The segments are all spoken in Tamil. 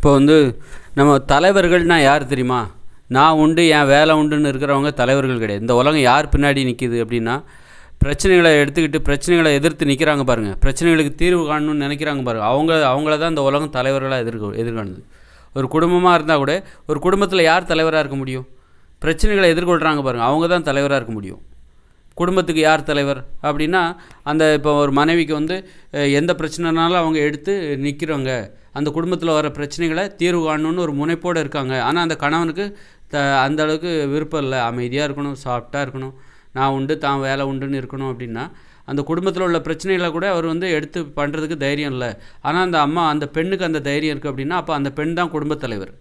இப்போ வந்து நம்ம தலைவர்கள்னால் யார் தெரியுமா? நான் உண்டு என் வேலை உண்டுன்னு இருக்கிறவங்க தலைவர்கள் கிடையாது. இந்த உலகம் யார் பின்னாடி நிற்கிது அப்படின்னா பிரச்சனைகளை எடுத்துக்கிட்டு பிரச்சனைகளை எதிர்த்து நிற்கிறாங்க பாருங்கள் பிரச்சனைகளுக்கு தீர்வு காணணும்னு நினைக்கிறாங்க பாருங்கள் அவங்க அவங்கள தான் இந்த உலகம் தலைவர்களாக எதிர்க்க எதிர்காணுது ஒரு குடும்பமாக இருந்தால் கூட ஒரு குடும்பத்தில் யார் தலைவராக இருக்க முடியும்? பிரச்சனைகளை எதிர்கொள்கிறாங்க பாருங்கள் அவங்க தான் தலைவராக இருக்க முடியும். குடும்பத்துக்கு யார் தலைவர்? அப்படின்னா அந்த இப்போ ஒரு மனைவிக்கு வந்து எந்த பிரச்சனைனாலும் அவங்க எடுத்து நிற்கிறவங்க அந்த குடும்பத்தில் வர பிரச்சனைகளை தீர்வு காணணும்னு ஒரு முனைப்போடு இருக்காங்க. ஆனால் அந்த கணவனுக்கு த அந்த அளவுக்கு விருப்பம் இல்லை. அமைதியாக இருக்கணும் சாஃப்டாக இருக்கணும். நான் உண்டு தான் வேலை உண்டுன்னு இருக்கணும் அப்படின்னா அந்த குடும்பத்தில் உள்ள பிரச்சனைகளை கூட அவர் வந்து எடுத்து பண்ணுறதுக்கு தைரியம் இல்லை. ஆனால் அந்த அம்மா அந்த பெண்ணுக்கு அந்த தைரியம் இருக்குது அப்படின்னா அப்போ அந்த பெண் தான் குடும்பத் தலைவர்.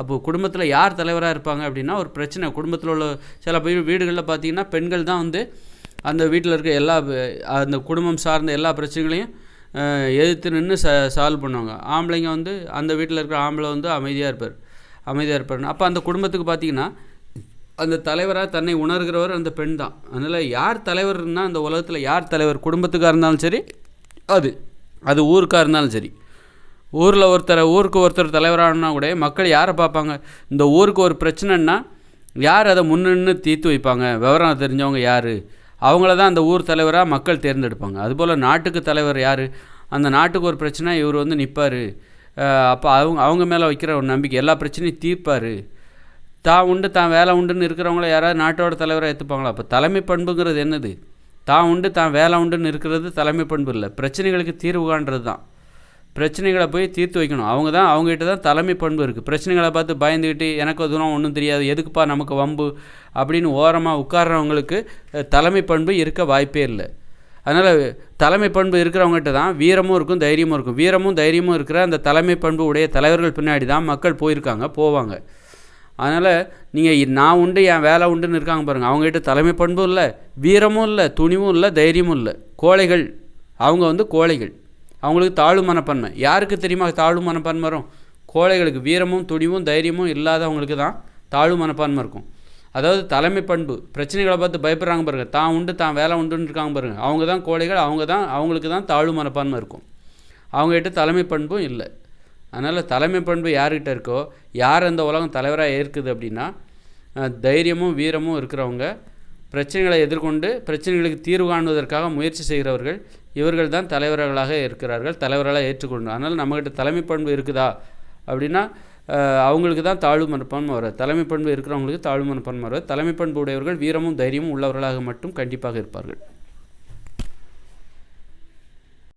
அப்போது குடும்பத்தில் யார் தலைவராக இருப்பாங்க அப்படின்னா ஒரு பிரச்சனை. குடும்பத்தில் உள்ள சில வீடுகளில் பார்த்தீங்கன்னா பெண்கள் தான் வந்து அந்த வீட்டில் இருக்க எல்லா அந்த குடும்பம் சார்ந்த எல்லா பிரச்சனைகளையும் எதிர்த்து நின்று ச சால்வ் பண்ணுவாங்க. ஆம்பளைங்க வந்து அந்த வீட்டில் இருக்கிற ஆம்பளை வந்து அமைதியாக இருப்பார். அமைதியாக இருப்பார் அப்போ அந்த குடும்பத்துக்கு பார்த்தீங்கன்னா அந்த தலைவராக தன்னை உணர்கிறவர் அந்த பெண் தான். அதனால் யார் தலைவர்னா அந்த உலகத்தில் யார் தலைவர்? குடும்பத்துக்காக இருந்தாலும் சரி அது அது ஊருக்காக இருந்தாலும் சரி. ஊரில் ஒருத்தர் ஊருக்கு ஒருத்தர் தலைவரானா கூட மக்கள் யாரை பார்ப்பாங்க? இந்த ஊருக்கு ஒரு பிரச்சனைன்னா யார் அதை முன்னின்னு தீர்த்து வைப்பாங்க? விவரம் தெரிஞ்சவங்க யார்? அவங்கள தான் அந்த ஊர் தலைவராக மக்கள் தேர்ந்தெடுப்பாங்க. அதுபோல் நாட்டுக்கு தலைவர் யார்? அந்த நாட்டுக்கு ஒரு பிரச்சனை இவர் வந்து நிற்பார் அப்போ அவங்க அவங்க மேலே வைக்கிற ஒரு நம்பிக்கை எல்லா பிரச்சனையும் தீர்ப்பார். தான் உண்டு தான் வேலை உண்டுன்னு இருக்கிறவங்கள யாராவது நாட்டோட தலைவராக ஏற்றுப்பாங்களா அப்போ தலைமை பண்புங்கிறது என்னது? தான் உண்டு தான் வேலை உண்டுன்னு இருக்கிறது தலைமை பண்பு இல்லை. பிரச்சனைகளுக்கு தீர்வு காண்றது தான் பிரச்சனைகளை போய் தீர்த்து வைக்கணும். அவங்க தான் அவங்ககிட்ட தான் தலைமை பண்பு இருக்குது பிரச்சனைகளை பார்த்து பயந்துக்கிட்டு எனக்கு அதுவும் ஒன்றும் தெரியாது. எதுக்குப்பா நமக்கு வம்பு? அப்படின்னு ஓரமாக உட்கார்றவங்களுக்கு தலைமை பண்பு இருக்க வாய்ப்பே இல்லை. அதனால் தலைமை பண்பு இருக்கிறவங்ககிட்ட தான் வீரமும் இருக்கும் தைரியமும் இருக்கும். வீரமும் தைரியமும் இருக்கிற அந்த தலைமை பண்பு உடைய தலைவர்கள் பின்னாடி தான் மக்கள் போயிருக்காங்க போவாங்க. அதனால் நீங்கள் நான் உண்டு என் வேலை உண்டுன்னு இருக்காங்க பாருங்கள் அவங்ககிட்ட தலைமை பண்பும் இல்லை வீரமும் இல்லை துணிவும் இல்லை தைரியமும் இல்லை. கோழைகள் அவங்க வந்து கோழைகள். அவங்களுக்கு தாழ்வு மனப்பான்மை. யாருக்கு தெரியுமா தாழ்வு மனப்பான்மை வரும்? கோழைகளுக்கு. வீரமும் துணிவும் தைரியமும் இல்லாதவங்களுக்கு தான் தாழ்வு மனப்பான்மை இருக்கும். அதாவது தலைமை பண்பு. பிரச்சனைகளை பார்த்து பயப்படுறாங்க பாருங்க. தான் உண்டு தான் வேலை உண்டுன்னு இருக்காங்க பாருங்க. அவங்க தான் கோழைகள் அவங்க தான் அவங்களுக்கு தான் தாழ்வு மனப்பான்மை இருக்கும். அவங்ககிட்ட தலைமை பண்பும் இல்லை. அதனால் தலைமை பண்பு யார்கிட்ட இருக்கோ யார் அந்த உலகம் தலைவராக ஏற்குது அப்படின்னா தைரியமும் வீரமும் இருக்கிறவங்க பிரச்சனைகளை எதிர்கொண்டு பிரச்சனைகளுக்கு தீர்வு காணுவதற்காக முயற்சி செய்கிறவர்கள் இவர்கள் தான் தலைவர்களாக இருக்கிறார்கள் தலைவர்களாக ஏற்றுக்கொண்டு அதனால் நம்மகிட்ட தலைமை பண்பு இருக்குதா? அப்படின்னா அவங்களுக்கு தான் தாழ்வு மனப்பான்மை வரும் தலைமை பண்பு இருக்கிறவங்களுக்கு தாழ்வு மனப்பான்மை வரும் தலைமை பண்பு உடையவர்கள் வீரமும் தைரியமும் உள்ளவர்களாக மட்டும் கண்டிப்பாக இருப்பார்கள்.